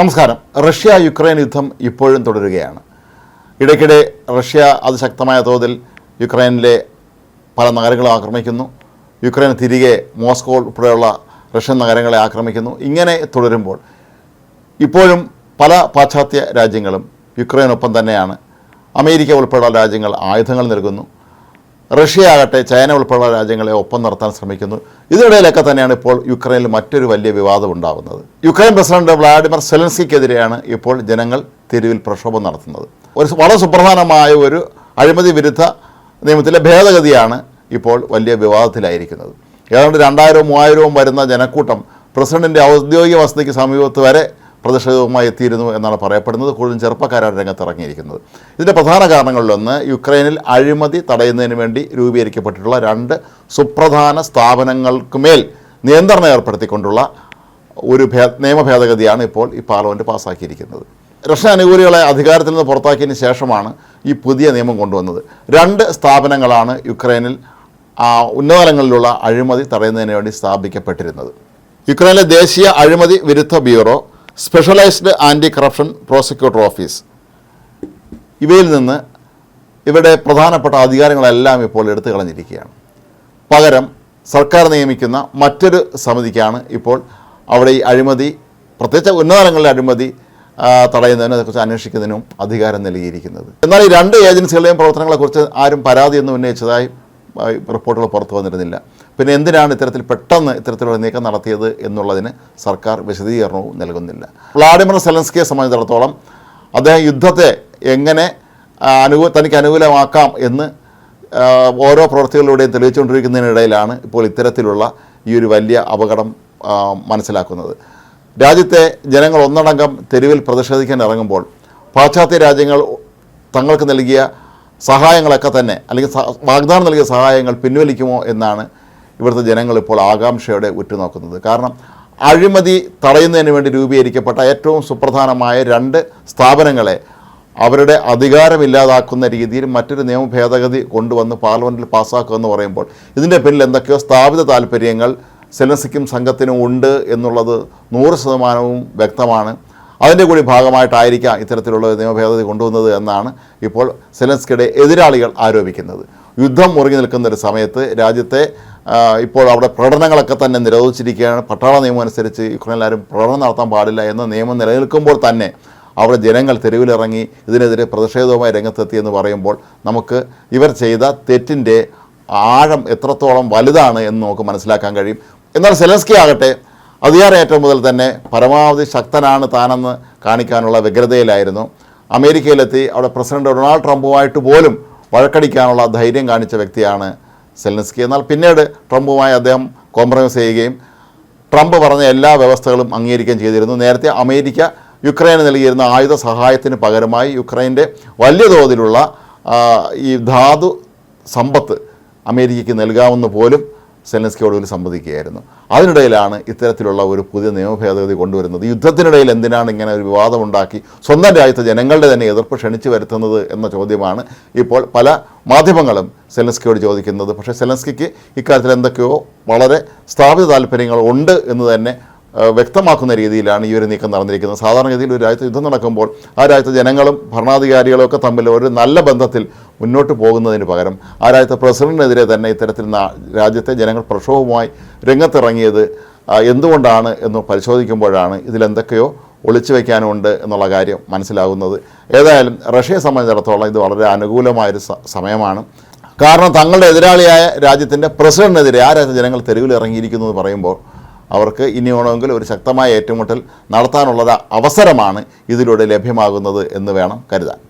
നമസ്കാരം. Russia Ukraine യുദ്ധം ഇപ്പോഴും തുടരുകയാണ്. ഇടയ്ക്കിടെ റഷ്യ അതിശക്തമായ തോതിൽ യുക്രൈനിലെ പല നഗരങ്ങളും ആക്രമിക്കുന്നു. യുക്രൈൻ തിരികെ മോസ്കോ ഉൾപ്പെടെയുള്ള റഷ്യൻ നഗരങ്ങളെ ആക്രമിക്കുന്നു. ഇങ്ങനെ തുടരുമ്പോൾ ഇപ്പോഴും പല പാശ്ചാത്യ രാജ്യങ്ങളും യുക്രൈനൊപ്പം തന്നെയാണ്. അമേരിക്ക ഉൾപ്പെടെയുള്ള രാജ്യങ്ങൾ ആയുധങ്ങൾ നൽകുന്നു. റഷ്യ ആകട്ടെ ചൈന ഉൾപ്പെടെയുള്ള രാജ്യങ്ങളെ ഒപ്പം നിർത്താൻ ശ്രമിക്കുന്നു. ഇതിനിടയിലൊക്കെ തന്നെയാണ് ഇപ്പോൾ യുക്രൈനിൽ മറ്റൊരു വലിയ വിവാദം ഉണ്ടാകുന്നത് യുക്രൈൻ പ്രസിഡന്റ് വ്ളാഡിമിർ സെലൻസ്കിക്കെതിരെയാണ് ഇപ്പോൾ ജനങ്ങൾ തെരുവിൽ പ്രക്ഷോഭം നടത്തുന്നത്. ഒരു വളരെ സുപ്രധാനമായ ഒരു അഴിമതി വിരുദ്ധ നിയമത്തിലെ ഭേദഗതിയാണ് ഇപ്പോൾ വലിയ വിവാദത്തിലായിരിക്കുന്നത്. ഏതാണ്ട് രണ്ടായിരവും മൂവായിരവും വരുന്ന ജനക്കൂട്ടം പ്രസിഡന്റിന്റെ ഔദ്യോഗിക വസതിക്ക് സമീപത്ത് വരെ പ്രതിഷേധവുമായി എത്തിയിരുന്നു എന്നാണ് പറയപ്പെടുന്നത്. കൂടുതലും ചെറുപ്പക്കാരാണ് രംഗത്തിറങ്ങിയിരിക്കുന്നത്. ഇതിന്റെ പ്രധാന കാരണങ്ങളിലൊന്ന് യുക്രൈനിൽ അഴിമതി തടയുന്നതിന് വേണ്ടി രൂപീകരിക്കപ്പെട്ടിട്ടുള്ള രണ്ട് സുപ്രധാന സ്ഥാപനങ്ങൾക്കുമേൽ നിയന്ത്രണം ഏർപ്പെടുത്തിക്കൊണ്ടുള്ള ഒരു ഭേ നിയമ ഭേദഗതിയാണ് ഇപ്പോൾ ഈ പാർലമെന്റ് പാസ്സാക്കിയിരിക്കുന്നത് റഷ്യ അനുകൂലികളെ അധികാരത്തിൽ നിന്ന് പുറത്താക്കിയതിന് ശേഷമാണ് ഈ പുതിയ നിയമം കൊണ്ടുവന്നത്. രണ്ട് സ്ഥാപനങ്ങളാണ് യുക്രൈനിൽ ഉന്നതതലങ്ങളിലുള്ള അഴിമതി തടയുന്നതിന് വേണ്ടി സ്ഥാപിക്കപ്പെട്ടിരുന്നത്. യുക്രൈനിലെ ദേശീയ അഴിമതി വിരുദ്ധ bureau specialised anti corruption prosecutor office ഇവയിൽ നിന്ന് ഇവിടെ പ്രധാനപ്പെട്ട അധികാരങ്ങളെല്ലാം ഇപ്പോൾ എടുത്തു കളഞ്ഞിരിക്കുകയാണ്. പകരം സർക്കാർ നിയമിക്കുന്ന മറ്റൊരു സമിതിക്കാണ് ഇപ്പോൾ അവിടെ ഈ അഴിമതി പ്രത്യേകിച്ച് ഉന്നതതലങ്ങളിലെ അഴിമതി തടയുന്നതിനും അതേക്കുറിച്ച് അന്വേഷിക്കുന്നതിനും അധികാരം നൽകിയിരിക്കുന്നത്. എന്നാൽ ഈ രണ്ട് ഏജൻസികളുടെയും പ്രവർത്തനങ്ങളെക്കുറിച്ച് ആരും പരാതിയൊന്നും ഉന്നയിച്ചതായി റിപ്പോർട്ടുകൾ പുറത്തു വന്നിരുന്നില്ല. പിന്നെ എന്തിനാണ് ഇത്തരത്തിൽ പെട്ടെന്ന് ഇത്തരത്തിലുള്ള നീക്കം നടത്തിയത് എന്നുള്ളതിന് സർക്കാർ വിശദീകരണവും നൽകുന്നില്ല. വ്ളാഡിമിർ സെലൻസ്കിയെ സംബന്ധിച്ചിടത്തോളം അദ്ദേഹം യുദ്ധത്തെ എങ്ങനെ അനുകൂ തനിക്ക് അനുകൂലമാക്കാം എന്ന് ഓരോ പ്രവൃത്തികളിലൂടെയും തെളിയിച്ചുകൊണ്ടിരിക്കുന്നതിനിടയിലാണ് ഇപ്പോൾ ഇത്തരത്തിലുള്ള ഈ ഒരു വലിയ അപകടം മനസ്സിലാക്കുന്നത്. രാജ്യത്തെ ജനങ്ങൾ ഒന്നടങ്കം തെരുവിൽ പ്രതിഷേധിക്കാൻ ഇറങ്ങുമ്പോൾ പാശ്ചാത്യ രാജ്യങ്ങൾ തങ്ങൾക്ക് നൽകിയ സഹായങ്ങളൊക്കെ തന്നെ അല്ലെങ്കിൽ വാഗ്ദാനം നൽകിയ സഹായങ്ങൾ പിൻവലിക്കുമോ എന്നാണ് ഇവിടുത്തെ ജനങ്ങൾ ഇപ്പോൾ ആകാംക്ഷയോടെ ഉറ്റുനോക്കുന്നത്. കാരണം അഴിമതി തടയുന്നതിന് വേണ്ടി രൂപീകരിക്കപ്പെട്ട ഏറ്റവും സുപ്രധാനമായ രണ്ട് സ്ഥാപനങ്ങളെ അവരുടെ അധികാരമില്ലാതാക്കുന്ന രീതിയിൽ മറ്റൊരു നിയമ ഭേദഗതി കൊണ്ടുവന്ന് പാർലമെന്റിൽ പാസ്സാക്കുക എന്ന് പറയുമ്പോൾ ഇതിന്റെ പിന്നിൽ എന്തൊക്കെയോ സ്ഥാപിത താല്പര്യങ്ങൾ സെലൻസിക്കും സംഘത്തിനും ഉണ്ട് എന്നുള്ളത് നൂറ് ശതമാനവും വ്യക്തമാണ്. അതിന്റെ കൂടി ഭാഗമായിട്ടായിരിക്കാം ഇത്തരത്തിലുള്ള നിയമഭേദഗതി നിയമ ഭേദഗതി കൊണ്ടുവന്നത് എന്നാണ് ഇപ്പോൾ സെലൻസ്കിയുടെ എതിരാളികൾ ആരോപിക്കുന്നത്. യുദ്ധം മുറുകി നിൽക്കുന്ന ഒരു സമയത്ത് രാജ്യത്തെ ഇപ്പോൾ അവിടെ പ്രകടനങ്ങളൊക്കെ തന്നെ നിരോധിച്ചിരിക്കുകയാണ്. പട്ടാള നിയമം അനുസരിച്ച് യുക്രൈനിലാരും പ്രകടനം നടത്താൻ പാടില്ല എന്ന നിയമം നിലനിൽക്കുമ്പോൾ തന്നെ അവിടെ ജനങ്ങൾ തെരുവിലിറങ്ങി ഇതിനെതിരെ പ്രതിഷേധവുമായി രംഗത്തെത്തി എന്ന് പറയുമ്പോൾ നമുക്ക് ഇവർ ചെയ്ത തെറ്റിന്റെ ആഴം എത്രത്തോളം വലുതാണ് എന്ന് നമുക്ക് മനസ്സിലാക്കാൻ കഴിയും. എന്നാൽ സെലൻസ്കി ആകട്ടെ അധികാരമേറ്റം മുതൽ തന്നെ പരമാവധി ശക്തനാണ് താനെന്ന് കാണിക്കാനുള്ള വ്യഗ്രതയിലായിരുന്നു. അമേരിക്കയിലെത്തി അവിടെ പ്രസിഡന്റ് ഡൊണാൾഡ് ട്രംപുമായിട്ട് പോലും വഴക്കടിക്കാനുള്ള ധൈര്യം കാണിച്ച വ്യക്തിയാണ് സെലൻസ്കി എന്നാൽ പിന്നീട് ട്രംപുമായി അദ്ദേഹം കോംപ്രമൈസ് ചെയ്യുകയും ട്രംപ് പറഞ്ഞ എല്ലാ വ്യവസ്ഥകളും അംഗീകരിക്കുകയും ചെയ്തിരുന്നു. നേരത്തെ അമേരിക്ക യുക്രൈന് നൽകിയിരുന്ന ആയുധ സഹായത്തിന് പകരമായി യുക്രൈന്റെ വലിയ തോതിലുള്ള ഈ ധാതു സമ്പത്ത് അമേരിക്കയ്ക്ക് നൽകാമെന്ന് പോലും സെലൻസ്കി ഒടുവിൽ സമ്മതിക്കുകയായിരുന്നു അതിനിടയിലാണ് ഇത്തരത്തിലുള്ള ഒരു പുതിയ നിയമ ഭേദഗതി കൊണ്ടുവരുന്നത്. യുദ്ധത്തിനിടയിൽ എന്തിനാണ് ഇങ്ങനെ ഒരു വിവാദമുണ്ടാക്കി സ്വന്തം രാജ്യത്തെ ജനങ്ങളുടെ തന്നെ എതിർപ്പ് ക്ഷണിച്ചു വരുത്തുന്നത് എന്ന ചോദ്യമാണ് ഇപ്പോൾ പല മാധ്യമങ്ങളും സെലൻസ്കിയോട് ചോദിക്കുന്നത്. പക്ഷേ സെലൻസ്കിക്ക് ഇക്കാര്യത്തിൽ എന്തൊക്കെയോ വളരെ സ്ഥാപിത താല്പര്യങ്ങൾ ഉണ്ട് എന്ന് തന്നെ വ്യക്തമാക്കുന്ന രീതിയിലാണ് ഈ ഒരു നീക്കം നടന്നിരിക്കുന്നത്. സാധാരണഗതിയിൽ ഒരു രാജ്യത്ത് യുദ്ധം നടക്കുമ്പോൾ ആ രാജ്യത്തെ ജനങ്ങളും ഭരണാധികാരികളും ഒക്കെ തമ്മിൽ ഒരു നല്ല ബന്ധത്തിൽ മുന്നോട്ട് പോകുന്നതിന് പകരം ആ രാജ്യത്തെ പ്രസിഡന്റിനെതിരെ തന്നെ ഇത്തരത്തിൽ രാജ്യത്തെ ജനങ്ങൾ പ്രക്ഷോഭമായി രംഗത്തിറങ്ങിയത് എന്തുകൊണ്ടാണ് എന്ന് പരിശോധിക്കുമ്പോഴാണ് ഇതിലെന്തൊക്കെയോ ഒളിച്ചു വയ്ക്കാനുണ്ട് എന്നുള്ള കാര്യം മനസ്സിലാകുന്നത്. ഏതായാലും റഷ്യയെ സംബന്ധിച്ചിടത്തോളം ഇത് വളരെ അനുകൂലമായൊരു സമയമാണ്. കാരണം തങ്ങളുടെ എതിരാളിയായ രാജ്യത്തിന്റെ പ്രസിഡന്റിനെതിരെ ആ രാജ്യത്തെ ജനങ്ങൾ തെരുവിൽ എന്ന് പറയുമ്പോൾ അവർക്ക് ഇനി വേണമെങ്കിൽ ഒരു ശക്തമായ ഏറ്റുമുട്ടൽ നടത്താനുള്ള അവസരമാണ് ഇതിലൂടെ ലഭ്യമാകുന്നത് എന്ന് വേണം കരുതാൻ.